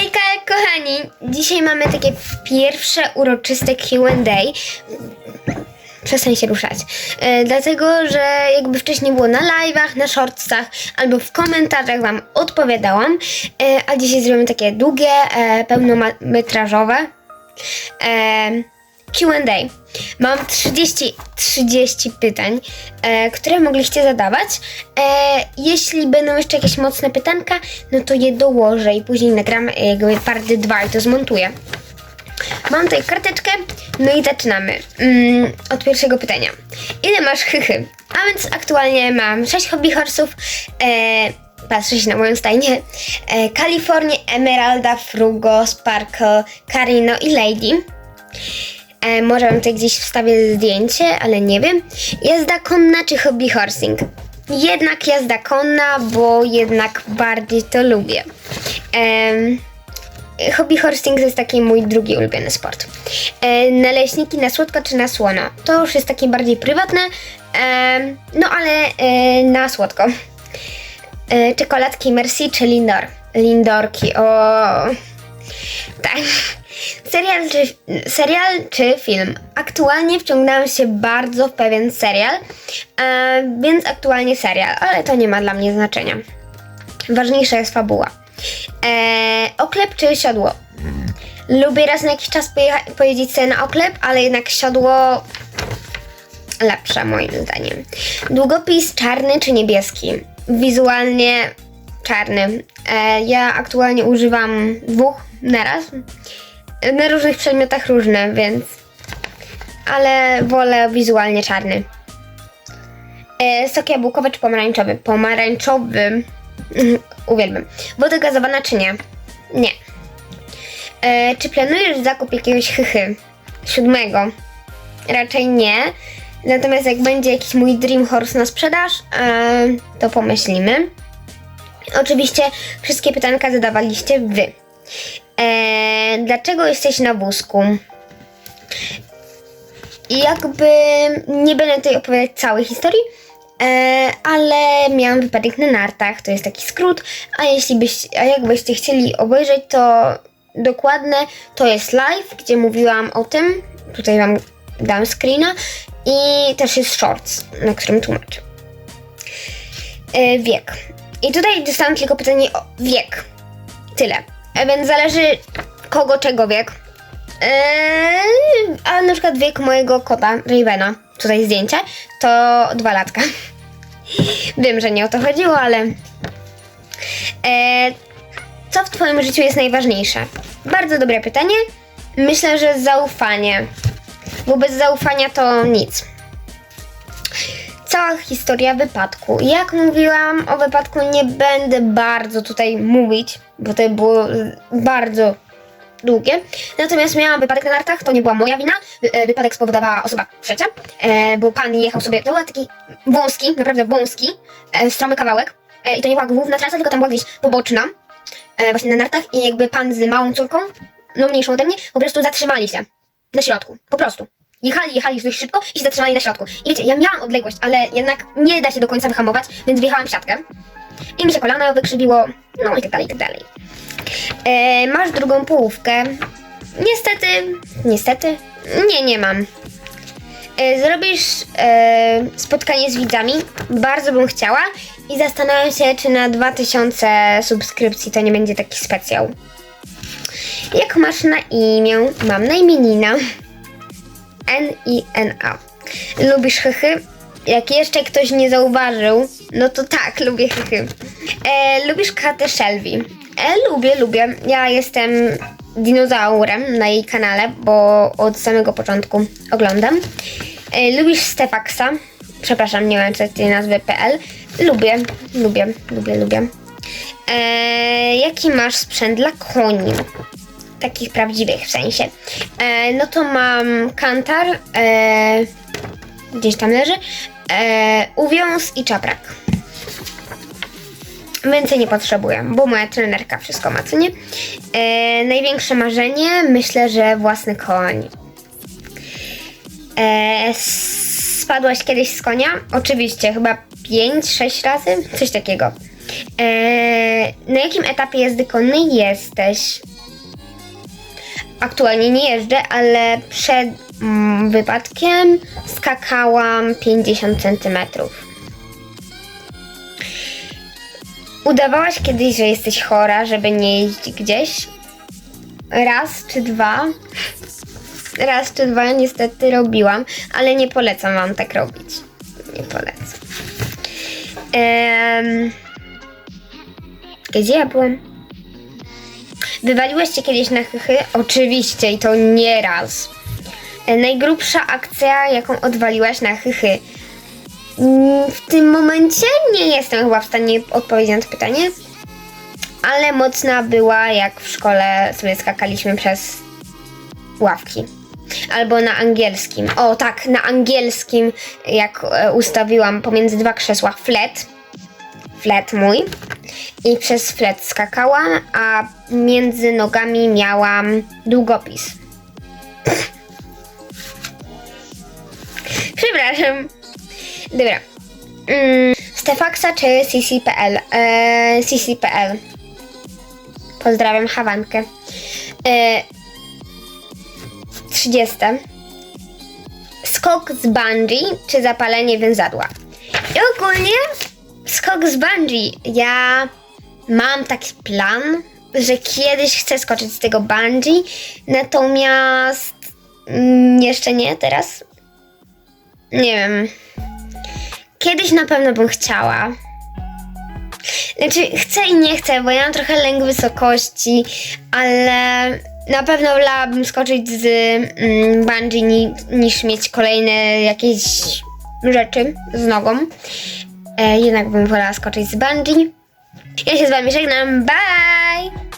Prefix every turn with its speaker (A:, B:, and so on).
A: Hejka, kochani! Dzisiaj mamy takie pierwsze uroczyste Q&A. Przestań się ruszać. E, dlatego, że jakby wcześniej było na live'ach, na shortsach albo w komentarzach Wam odpowiadałam, e, a dzisiaj zrobimy takie długie, e, pełnometrażowe e, Q&A. Mam 30, 30 pytań, e, które mogliście zadawać. E, jeśli będą jeszcze jakieś mocne pytanka, no to je dołożę i później nagram e, jakby party 2 i to zmontuję. Mam tutaj karteczkę, no i zaczynamy. Mm, od pierwszego pytania. Ile masz hychy? A więc aktualnie mam 6 hobby horse'ów. E, patrzę się na moją stajnię. E, Kalifornię, Emeralda, Frugo, Sparkle, Carino i Lady. E, może wam tutaj gdzieś wstawię zdjęcie, ale nie wiem. Jazda konna czy hobby horsing? Jednak jazda konna, bo jednak bardziej to lubię. Em, hobby horsing to jest taki mój drugi ulubiony sport. E, naleśniki na słodko czy na słono? To już jest takie bardziej prywatne, em, no ale e, na słodko. E, czekoladki Merci czy Lindor? Lindorki, o... Tak. Serial czy, serial czy film? Aktualnie wciągnęłam się bardzo w pewien serial, e, więc aktualnie serial, ale to nie ma dla mnie znaczenia. Ważniejsza jest fabuła. E, oklep czy siodło? Lubię raz na jakiś czas pojecha- pojeździć sobie na oklep, ale jednak siodło lepsze moim zdaniem. Długopis czarny czy niebieski? Wizualnie czarny. E, ja aktualnie używam dwóch naraz. Na różnych przedmiotach różne, więc. Ale wolę wizualnie czarny. E, sok jabłkowy czy pomarańczowy? Pomarańczowy. Uwielbiam. Woda gazowana czy nie? Nie. E, czy planujesz zakup jakiegoś chychy? Siódmego? Raczej nie. Natomiast jak będzie jakiś mój Dream Horse na sprzedaż, e, to pomyślimy. Oczywiście wszystkie pytanka zadawaliście wy. E, dlaczego jesteś na wózku? Jakby nie będę tutaj opowiadać całej historii, e, ale miałam wypadek na nartach, to jest taki skrót, a jeśli byś, a jakbyście chcieli obejrzeć to dokładne, to jest live, gdzie mówiłam o tym, tutaj wam dam screena i też jest shorts, na którym tłumaczę. E, wiek. I tutaj dostałam tylko pytanie o wiek. Tyle. E, więc zależy kogo czego wiek. Eee, a na przykład wiek mojego kota, Ravena, tutaj zdjęcie, to dwa latka. Wiem, że nie o to chodziło, ale... Eee, co w twoim życiu jest najważniejsze? Bardzo dobre pytanie. Myślę, że zaufanie. Bo bez zaufania to nic. Cała historia wypadku. Jak mówiłam o wypadku, nie będę bardzo tutaj mówić, bo to było y, bardzo długie. Natomiast miałam wypadek na nartach, to nie była moja wina. E, Wypadek spowodowała osoba trzecia, e, bo pan jechał sobie, to był taki wąski, naprawdę wąski, e, stromy kawałek. I to nie była główna trasa, tylko tam była gdzieś poboczna, właśnie na nartach. I jakby pan z małą córką, no mniejszą ode mnie, po prostu zatrzymali się na środku. Po prostu. Jechali, jechali dość szybko i się zatrzymali na środku. I wiecie, ja miałam odległość, ale jednak nie da się do końca wyhamować, więc wjechałam w siatkę. I mi się kolano wykrzywiło, no i tak dalej, i tak dalej. E, masz drugą połówkę. Niestety, niestety, nie, nie mam. E, zrobisz e, spotkanie z widzami, bardzo bym chciała i zastanawiam się, czy na 2000 subskrypcji to nie będzie taki specjał. Jak masz na imię? Mam na imię Nina. N-I-N-A. Lubisz chychy? Jak jeszcze ktoś nie zauważył, no to tak, lubię chychy. E, lubisz Katę Shelby? E, lubię, lubię. Ja jestem dinozaurem na jej kanale, bo od samego początku oglądam. E, lubisz Stefaxa? Przepraszam, nie wiem, co jest tej nazwy PL. Lubię, lubię, lubię, lubię. E, jaki masz sprzęt dla koni? Takich prawdziwych w sensie. E, no to mam kantar, e, gdzieś tam leży, e, uwiąz i czaprak. Więcej nie potrzebuję, bo moja trenerka wszystko ma, co nie? E, największe marzenie, myślę, że własny koń. E, spadłaś kiedyś z konia? Oczywiście, chyba 5-6 razy, coś takiego. E, na jakim etapie jazdy konnej jesteś? Aktualnie nie jeżdżę, ale przed mm, wypadkiem skakałam 50 centymetrów. Udawałaś kiedyś, że jesteś chora, żeby nie jeździć gdzieś? Raz czy dwa? Raz czy dwa niestety robiłam, ale nie polecam wam tak robić. Nie polecam. Gdzie ja byłem? Wywaliłeś się kiedyś na chychy? Oczywiście i to nie raz. E, najgrubsza akcja, jaką odwaliłaś na chychy? Mm, W tym momencie nie jestem chyba w stanie odpowiedzieć na to pytanie, ale mocna była jak w szkole sobie skakaliśmy przez ławki. Albo na angielskim. O tak, na angielskim, jak e, ustawiłam pomiędzy dwa krzesła flet, flet mój, i przez flet skakałam, a między nogami miałam długopis. Przepraszam. Dobra. Mm, czy CC.pl? Eee, CC.pl. Pozdrawiam Hawankę. Eee, 30. Skok z bungee czy zapalenie więzadła? I ogólnie skok z bungee. Ja mam taki plan, że kiedyś chcę skoczyć z tego bungee, natomiast mm, jeszcze nie teraz. Nie wiem. Kiedyś na pewno bym chciała. Znaczy, chcę i nie chcę, bo ja mam trochę lęk wysokości, ale na pewno wolałabym skoczyć z mm, bungee ni, niż mieć kolejne jakieś rzeczy z nogą. E, jednak bym wolała skoczyć z bungee. Ja się z wami żegnam. Bye!